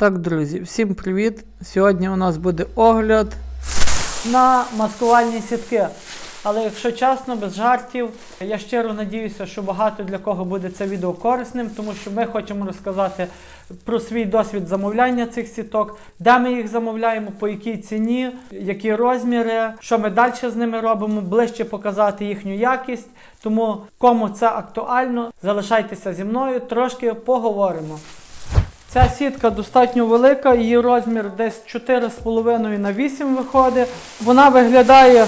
Так, друзі, всім привіт! Сьогодні у нас буде огляд на маскувальні сітки. Але якщо чесно, без жартів, я щиро надіюся, що багато для кого буде це відео корисним, тому що ми хочемо розказати про свій досвід замовляння цих сіток, де ми їх замовляємо, по якій ціні, які розміри, що ми далі з ними робимо, ближче показати їхню якість. Тому кому це актуально, залишайтеся зі мною, трошки поговоримо. Ця сітка достатньо велика, її розмір десь 4,5 на 8 виходить. Вона виглядає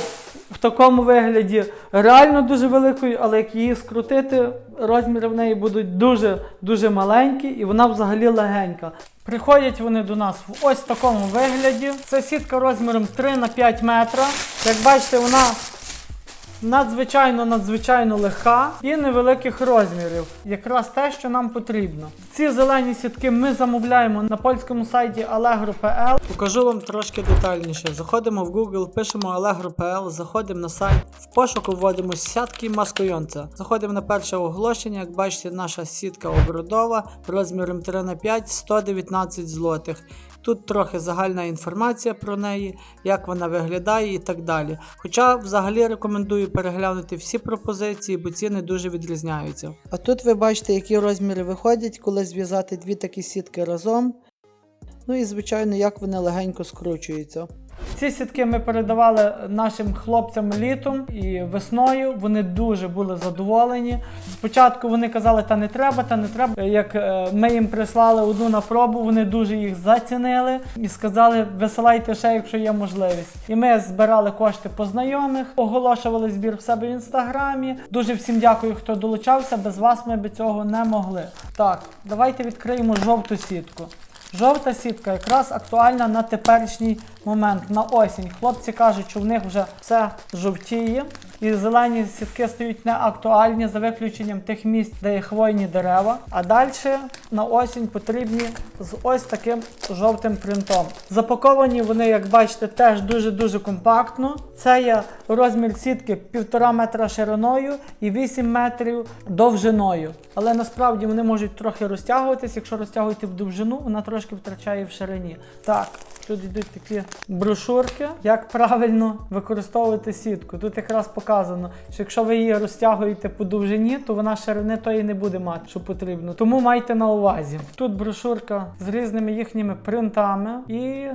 в такому вигляді реально дуже великою, але як її скрутити, розміри в неї будуть дуже-дуже маленькі і вона взагалі легенька. Приходять вони до нас в ось такому вигляді. Це сітка розміром 3 на 5 метра. Як бачите, вона надзвичайно надзвичайно легка і невеликих розмірів. Якраз те, що нам потрібно. Ці зелені сітки ми замовляємо на польському сайті Allegro.pl. Покажу вам трошки детальніше. Заходимо в Google, пишемо Allegro.pl, заходимо на сайт, в пошуку вводимо сітки маскойонця. Заходимо на перше оголошення. Як бачите, наша сітка обродова розміром 3 на 5 119 злотих. Тут трохи загальна інформація про неї, як вона виглядає і так далі. Хоча взагалі рекомендую переглянути всі пропозиції, бо ціни дуже відрізняються. А тут ви бачите, які розміри виходять, коли зв'язати дві такі сітки разом. Ну і звичайно, як вони легенько скручуються. Ці сітки ми передавали нашим хлопцям літом і весною. Вони дуже були задоволені. Спочатку вони казали, та не треба, та не треба. Як е, ми їм прислали одну на пробу, вони дуже їх зацінили і сказали, висилайте ще, якщо є можливість. І ми збирали кошти по знайомих, оголошували збір в себе в інстаграмі. Дуже всім дякую, хто долучався. Без вас ми би цього не могли. Так, давайте відкриємо жовту сітку. Жовта сітка якраз актуальна на теперішній момент, на осінь. Хлопці кажуть, що в них вже все жовтіє. І зелені сітки стають неактуальні за виключенням тих місць, де є хвойні дерева. А далі на осінь потрібні з ось таким жовтим принтом. Запаковані вони, як бачите, теж дуже-дуже компактно. Це є розмір сітки 1,5 метра шириною і 8 метрів довжиною. Але насправді вони можуть трохи розтягуватись. Якщо розтягуєте в довжину, вона трошки втрачає в ширині. Так, тут йдуть такі брошурки, як правильно використовувати сітку. Тут якраз показано, що якщо ви її розтягуєте по довжині, то вона ширини тої не буде мати, що потрібно. Тому майте на увазі. Тут брошурка з різними їхніми принтами і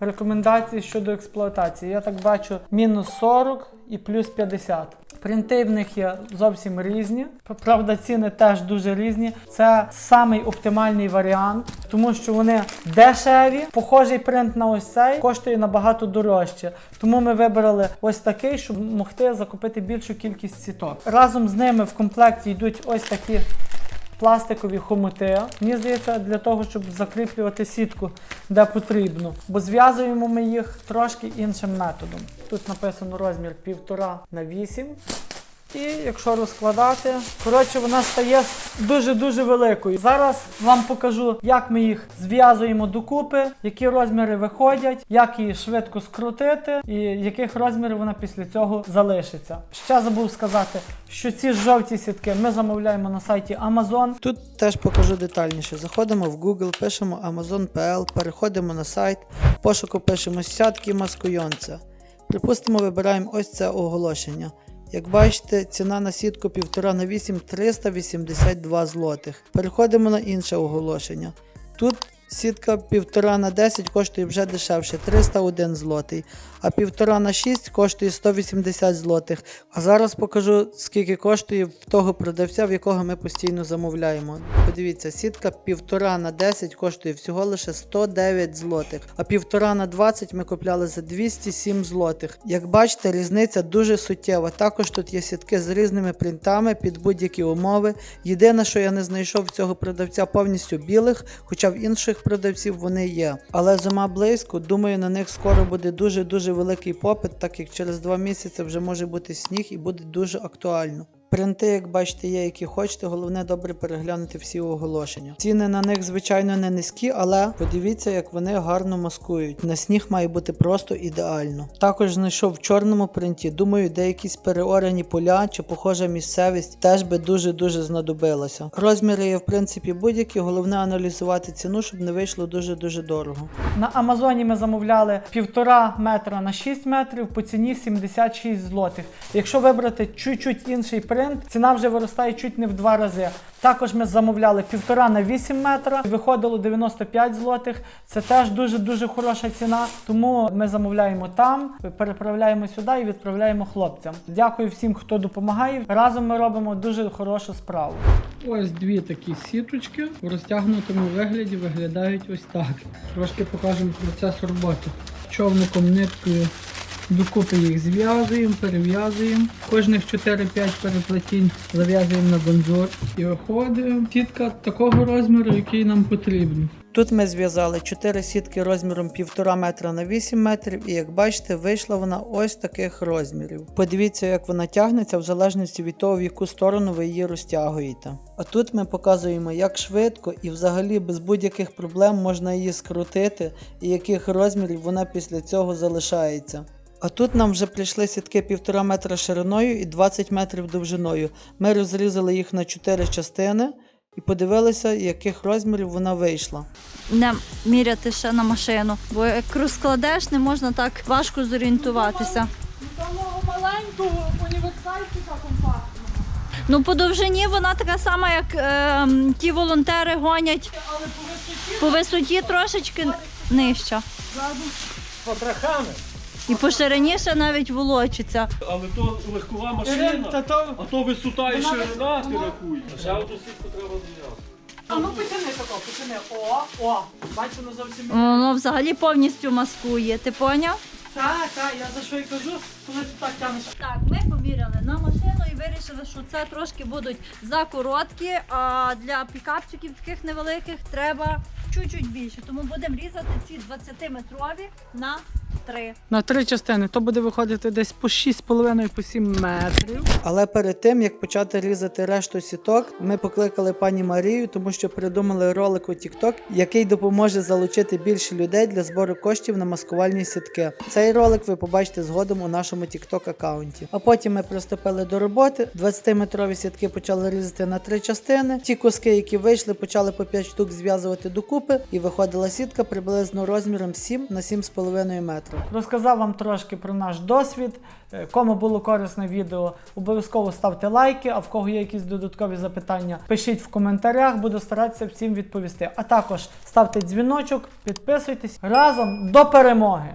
рекомендації щодо експлуатації. Я так бачу мінус 40 і плюс 50. Принти в них є зовсім різні. Правда, ціни теж дуже різні. Це самий оптимальний варіант, тому що вони дешеві. Похожий принт на ось цей коштує набагато дорожче. Тому ми вибрали ось такий, щоб могти закупити більшу кількість сіток. Разом з ними в комплекті йдуть ось такі пластикові хомути. Мені здається, для того, щоб закріплювати сітку, де потрібно. Бо зв'язуємо ми їх трошки іншим методом. Тут написано розмір 1,5 на 8. І якщо розкладати, коротше, вона стає дуже-дуже великою. Зараз вам покажу, як ми їх зв'язуємо докупи, які розміри виходять, як її швидко скрутити, і яких розмірів вона після цього залишиться. Ще забув сказати, що ці жовті сітки ми замовляємо на сайті Amazon. Тут теж покажу детальніше. Заходимо в Google, пишемо Amazon.pl, переходимо на сайт, в пошуку пишемо сятки маскуйонця. Припустимо, вибираємо ось це оголошення. Як бачите, ціна на сітку 1,5 на 8 382 злотих. Переходимо на інше оголошення. Тут сітка 1,5 на 10 коштує вже дешевше 301 злотий, а 1,5 на 6 коштує 180 злотих. А зараз покажу, скільки коштує в того продавця, в якого ми постійно замовляємо. Подивіться, сітка 1,5 на 10 коштує всього лише 109 злотих, а 1,5 на 20 ми купляли за 207 злотих. Як бачите, різниця дуже суттєва. Також тут є сітки з різними принтами під будь-які умови. Єдине, що я не знайшов цього продавця повністю білих, хоча в інших продавців вони є. Але зима близько, думаю, на них скоро буде дуже-дуже великий попит, так як через два місяці вже може бути сніг і буде дуже актуально. Принти, як бачите, є, які хочете. Головне добре переглянути всі оголошення. Ціни на них, звичайно, не низькі, але подивіться, як вони гарно маскують. На сніг має бути просто ідеально. Також знайшов в чорному принті. Думаю, де якісь переорані поля чи похожа місцевість теж би дуже-дуже знадобилася. Розміри є в принципі будь-які. Головне аналізувати ціну, щоб не вийшло дуже-дуже дорого. На Амазоні ми замовляли півтора метра на 6 метрів по ціні 76 злотих. Якщо вибрати чуть-чуть інший принт, ціна вже виростає чуть не в два рази. Також ми замовляли півтора на 8 метра, виходило 95 злотих. Це теж дуже дуже хороша ціна. Тому ми замовляємо там, переправляємо сюди і відправляємо хлопцям. Дякую всім, хто допомагає. Разом ми робимо дуже хорошу справу. Ось дві такі сіточки в розтягнутому вигляді виглядають ось так. Трошки покажемо процес роботи. Човником ниткою докупи їх зв'язуємо, перев'язуємо. Кожних 4-5 переплетінь зав'язуємо на бензор і виходить сітка такого розміру, який нам потрібен. Тут ми зв'язали 4 сітки розміром 1,5 метра на 8 метрів, і як бачите, вийшла вона ось таких розмірів. Подивіться, як вона тягнеться в залежності від того, в яку сторону ви її розтягуєте. А тут ми показуємо, як швидко і взагалі без будь-яких проблем можна її скрутити, і яких розмірів вона після цього залишається. А тут нам вже прийшли сітки 1,5 метра шириною і 20 метрів довжиною. Ми розрізали їх на 4 частини і подивилися, яких розмірів вона вийшла. не міряти ще на машину, бо як розкладеш, не можна так важко зорієнтуватися. Самого маленького універсальчика компактного. Ну, по довжині вона така сама, як е, ті волонтери гонять Але по висоті по висоті трошечки нижча. Потрохами. І по ширині навіть волочиться. Але то легкова Ірин, та то... а то висота і ширина, ти рахуй. Ще одну сітку треба зв'язати. А ну потяни тако, потяни. О, о, бачите, воно зовсім. Воно взагалі повністю маскує. Ти поняв? Так, так, я за що й кажу, коли ти так тянеш. Так, ми поміряли на машину і вирішили, що це трошки будуть закороткі, а для пікапчиків таких невеликих треба чуть-чуть більше. Тому будемо різати ці 20-метрові на 3. На три частини, то буде виходити десь по 6,5 по 7 метрів. Але перед тим як почати різати решту сіток, ми покликали пані Марію, тому що придумали ролик у TikTok, який допоможе залучити більше людей для збору коштів на маскувальні сітки. Цей ролик ви побачите згодом у нашому TikTok аккаунті. А потім ми приступили до роботи. 20-метрові сітки почали різати на три частини. Ті куски, які вийшли, почали по 5 штук зв'язувати докупи, і виходила сітка приблизно розміром 7 на 7,5 метрів. Розказав вам трошки про наш досвід. Е, Кому було корисне відео, обов'язково ставте лайки. А в кого є якісь додаткові запитання, пишіть в коментарях, буду старатися всім відповісти. А також ставте дзвіночок, підписуйтесь разом до перемоги!